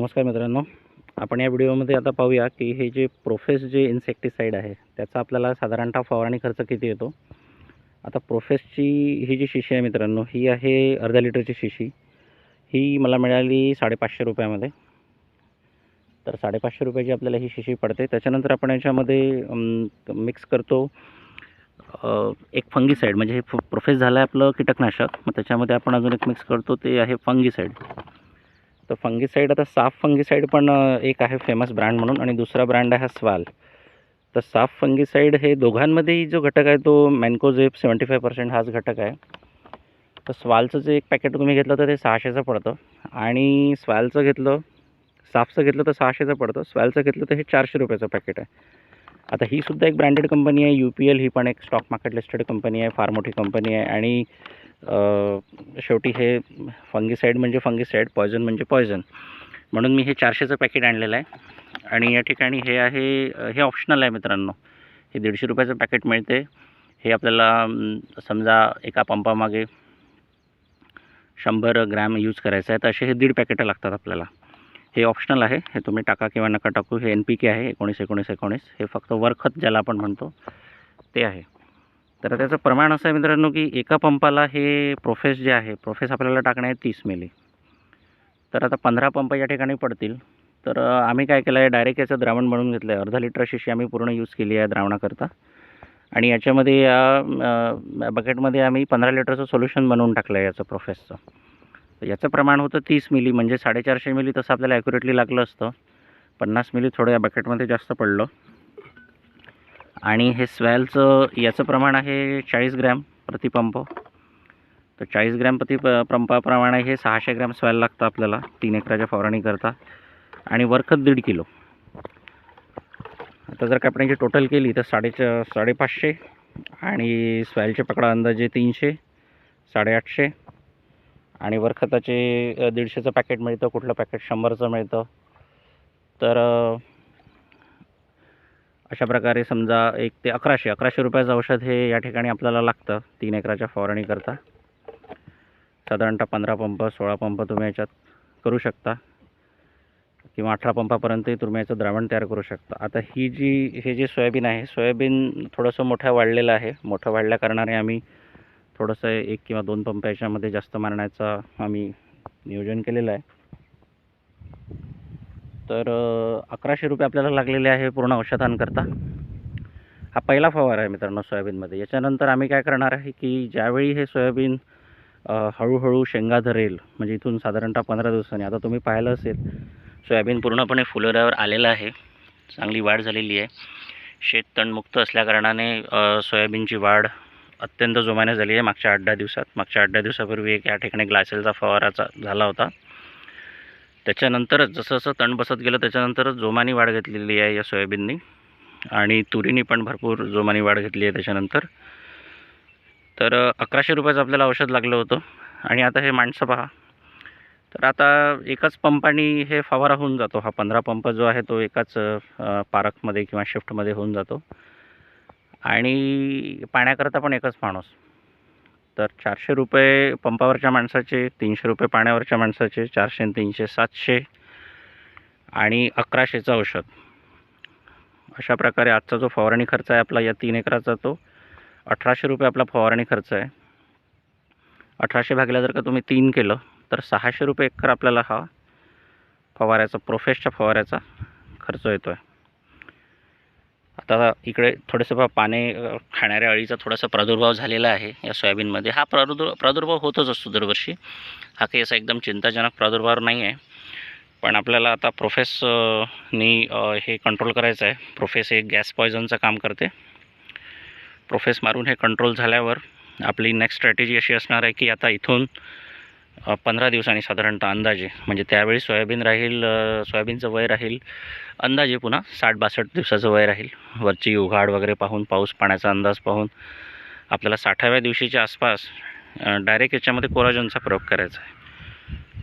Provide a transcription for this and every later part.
नमस्कार मित्रांनो. आपण या व्हिडिओमध्ये आता पाहूया की हे जे प्रोफेस जे इन्सेक्टिसाईड आहे त्याचा आपल्याला साधारणतः फवारणी खर्च किती येतो? आता प्रोफेसची ही जी शिशी आहे मित्रांनो ही आहे अर्धा लिटरची शिशी. ही मला मिळाली साडेपाचशे रुपयामध्ये. तर साडेपाचशे रुपयाची आपल्याला ही शिशी पडते. त्याच्यानंतर आपण याच्यामध्ये मिक्स करतो एक फंगीसाईड म्हणजे हे प्रोफेस झालं आहे आपलं कीटकनाशक. मग त्याच्यामध्ये आपण अजून एक मिक्स करतो ते आहे फंगीसाईड तर फंगीसाईड आता साफ फंगीसाईड पण एक आहे फेमस ब्रँड म्हणून आणि दुसरा ब्रँड आहे स्वाल तर साफ फंगीसाईड हे दोघांमध्येही जो घटक आहे तो मॅन्कोझेप सेवन्टी फाय पर्सेंट हाच घटक आहे. तर स्वालचं जे एक पॅकेट तुम्ही घेतलं तर ते सहाशेचं पडतं. आणि स्वालचं घेतलं साफचं घेतलं तर सहाशेचं पडतं. स्वालचं घेतलं तर हे चारशे रुपयाचं पॅकेट आहे. आता ही सुद्धा एक ब्रँडेड कंपनी आहे यू पी एल ही पण एक स्टॉक मार्केट लिस्टेड कंपनी आहे फार मोठी कंपनी आहे. आणि शेवटी हे फंगीसाईड म्हणजे फंगीसाईड पॉयझन म्हणजे पॉयझन. म्हणून मी हे चारशेचं पॅकेट आणलेलं आहे. आणि या ठिकाणी हे आहे हे ऑप्शनल आहे मित्रांनो. हे दीडशे रुपयाचं पॅकेट मिळते. हे आपल्याला समजा एका पंपामागे शंभर ग्रॅम यूज करायचं आहे तर असे हे दीड पॅकेटं लागतात आपल्याला. हे ऑप्शनल आहे. हे तुम्ही टाका किंवा नका टाकू. हे एन पी के आहे एकोणीस एकोणीस एकोणीस. हे फक्त वरखत ज्याला आपण म्हणतो ते आहे. तर त्याचं प्रमाण असं आहे मित्रांनो की एका पंपाला हे प्रोफेस जे आहे प्रोफेस आपल्याला टाकणे आहे तीस मिली. तर आता पंधरा पंप या ठिकाणी पडतील. तर आम्ही काय केलं आहे डायरेक्ट याचं द्रावण बनवून घेतलं आहे अर्धा लिटर शिशी आम्ही पूर्ण यूज केली आहे द्रावणाकरता. आणि याच्यामध्ये या बकेटमध्ये आम्ही पंधरा लिटरचं सोल्युशन बनवून टाकलं आहे याचं प्रोफेसचं तर याचं प्रमाण होतं तीस मिली म्हणजे साडेचारशे मिली तसं आपल्याला ॲक्युरेटली लागलं असतं. पन्नास मिली थोडं या बकेटमध्ये जास्त पडलं. आणि हे स्वॅलचं याचं प्रमाण आहे चाळीस ग्रॅम प्रतिपंप तर चाळीस ग्रॅम प्रति प- पंपाप्रमाणे हे सहाशे ग्रॅम स्वॅल लागतं आपल्याला तीन एकराच्या फवारणीकरता आणि वरखत दीड किलो. आता जर का आपण टोटल केली तर साडेच साडेपाचशे आणि स्वॅलचे पकडा अंदाजे तीनशे साडेआठशे. आणि वरखताचे दीडशेचं पॅकेट मिळतं कुठलं पॅकेट शंभरचं मिळतं. तर अशा प्रकारे समजा एक ते अकराशे अकराशे रुपयाचं औषध हे या ठिकाणी आपल्याला लागतं तीन एकराच्या फवारणीकरता साधारणतः पंधरा पंप सोळा पंप तुम्ही याच्यात करू शकता. किंवा अठरा पंपापर्यंतही तुम्ही याचं द्रावण तयार करू शकता. आता ही जी हे जे सोयाबीन आहे सोयाबीन थोडंसं मोठं वाढलेलं आहे. मोठं वाढल्या कारणाने आम्ही थोडंसं एक किंवा दोन पंप याच्यामध्ये जास्त मारण्याचा आम्ही नियोजन केलेलं आहे. तर अकराशे रुपये आपल्याला लागलेले आहे पूर्ण औषधांकरता. हा पहिला फवारा आहे मित्रांनो सोयाबीनमध्ये. याच्यानंतर आम्ही काय करणार आहे की ज्यावेळी हे सोयाबीन हळूहळू शेंगा धरेल म्हणजे इथून साधारणतः पंधरा दिवसांनी आता तुम्ही पाहिलं असेल सोयाबीन पूर्णपणे फुलोऱ्यावर आलेलं आहे. चांगली वाढ झालेली आहे. शेत तणमुक्त असल्याकारणाने सोयाबीनची वाढ अत्यंत जोमाने झाली आहे मागच्या आठ दहा दिवसात. मागच्या आठ दहा दिवसापूर्वी एक या ठिकाणी ग्लासेलचा फवाराचा झाला होता. त्याच्यानंतरच जसं जसं तण बसत गेलं त्याच्यानंतरच जोमानी वाढ घेतलेली आहे या सोयाबीननी. आणि तुरीनी पण भरपूर जोमानी वाढ घेतली आहे त्याच्यानंतर. तर अकराशे रुपयाचं आपल्याला औषध लागलं होतं. आणि आता हे माणसं पहा. तर आता एकाच पंपाने हे फवारा होऊन जातो. हा पंधरा पंप जो आहे तो एकाच पारकमध्ये पारखमध्ये किंवा शिफ्टमध्ये होऊन जातो. आणि पाण्याकरता पण एकच माणूस. तर चारशे रुपये पंपावरच्या माणसाचे तीनशे रुपये पाण्यावरच्या माणसाचे चारशे तीनशे सातशे आणि अकराशेचं औषध. अशा प्रकारे आजचा जो फवारणी खर्च आहे आपला या तीन एकराचा तो अठराशे रुपये आपला फवारणी खर्च आहे. अठराशे भागला जर का तुम्ही तीन केलं तर सहाशे रुपये एकर आपल्याला हा फवाऱ्याचा प्रोफेसच्या फवाऱ्याचा खर्च येतो आहे आता इकडे थोडंसं पाने खाणाऱ्या अळीचा थोडासा प्रादुर्भाव झालेला आहे या सोयाबीनमध्ये. हा प्रादुर् प्रादुर्भाव होतच असतो दरवर्षी. हा काही असा एकदम चिंताजनक प्रादुर्भाव नाही आहे. पण आपल्याला आता प्रोफेसनी हे कंट्रोल करायचं आहे. प्रोफेस हे गॅस पॉयझनचं काम करते. प्रोफेस मारून हे कंट्रोल झाल्यावर आपली नेक्स्ट स्ट्रॅटेजी अशी असणार आहे की आता इथून पंधरा दिवसांनी साधारणतः अंदाजे म्हणजे त्यावेळी सोयाबीन राहील सोयाबीनचं वय राहील अंदाजे पुन्हा साठ बासष्ट दिवसाचं वय राहील. वरची उघाड वगैरे पाहून पाऊस पाण्याचा अंदाज पाहून आपल्याला साठाव्या दिवशीच्या आसपास डायरेक्ट याच्यामध्ये कोराजनचा प्रयोग करायचा आहे.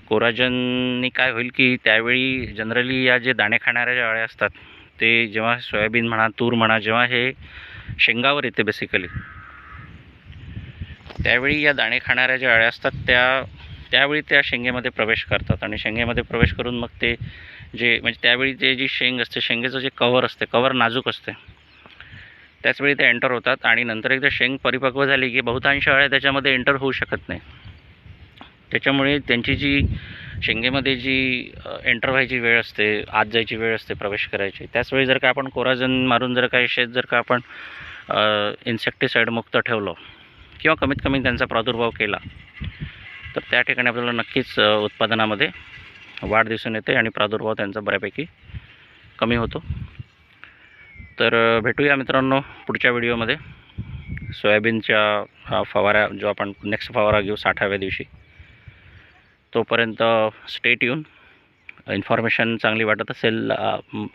कोराजननी काय होईल की त्यावेळी जनरली या जे दाणे खाणाऱ्या ज्या अळ्या असतात ते जेव्हा सोयाबीन म्हणा तूर म्हणा जेव्हा हे शेंगावर येते बेसिकली त्यावेळी या दाणे खाणाऱ्या ज्या अळ्या असतात त्या त्यावेळी त्या शेंगेमध्ये प्रवेश करतात आणि शेंगेमध्ये प्रवेश करून मग ते जे म्हणजे त्यावेळी ते जी शेंग असते शेंगेचं जे कवर असते कवर नाजूक असते त्याचवेळी ते एंटर होतात आणि नंतर एकदा शेंग परिपक्व झाली की बहुतांश वेळा त्याच्यामध्ये एंटर होऊ शकत नाही. त्याच्यामुळे त्यांची जी शेंगेमध्ये जी एंटर व्हायची वेळ असते आत जायची वेळ असते प्रवेश करायची त्याचवेळी जर का आपण कोराजन मारून जर काही शेत जर का आपण इन्सेक्टिसाईड मुक्त ठेवलं किंवा कमीत कमी त्यांचा प्रादुर्भाव केला तर त्या ठिकाणी आपल्याला नक्कीच उत्पादनामध्ये वाढ दिसून येते आणि प्रादुर्भाव त्यांचा बऱ्यापैकी कमी होतो. तर भेटूया मित्रांनो पुढच्या व्हिडिओमध्ये. सोयाबीनच्या अ, फवारा जो आपण नेक्स्ट फवारा घेऊ साठाव्या दिवशी तोपर्यंत स्टेट येऊन इन्फॉर्मेशन चांगली वाटत असेल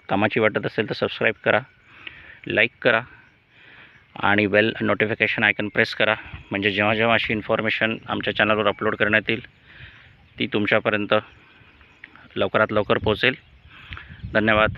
कामाची वाटत असेल तर सबस्क्राईब करा लाईक करा. आणि बेल नोटिफिकेशन आयकन प्रेस करा. म्हणजे जेव्हा जेव्हा अशी इन्फॉर्मेशन आमच्या चॅनलवर अपलोड करण्यात येईल ती तुमच्यापर्यंत लवकरात लवकर पोहोचेल. धन्यवाद.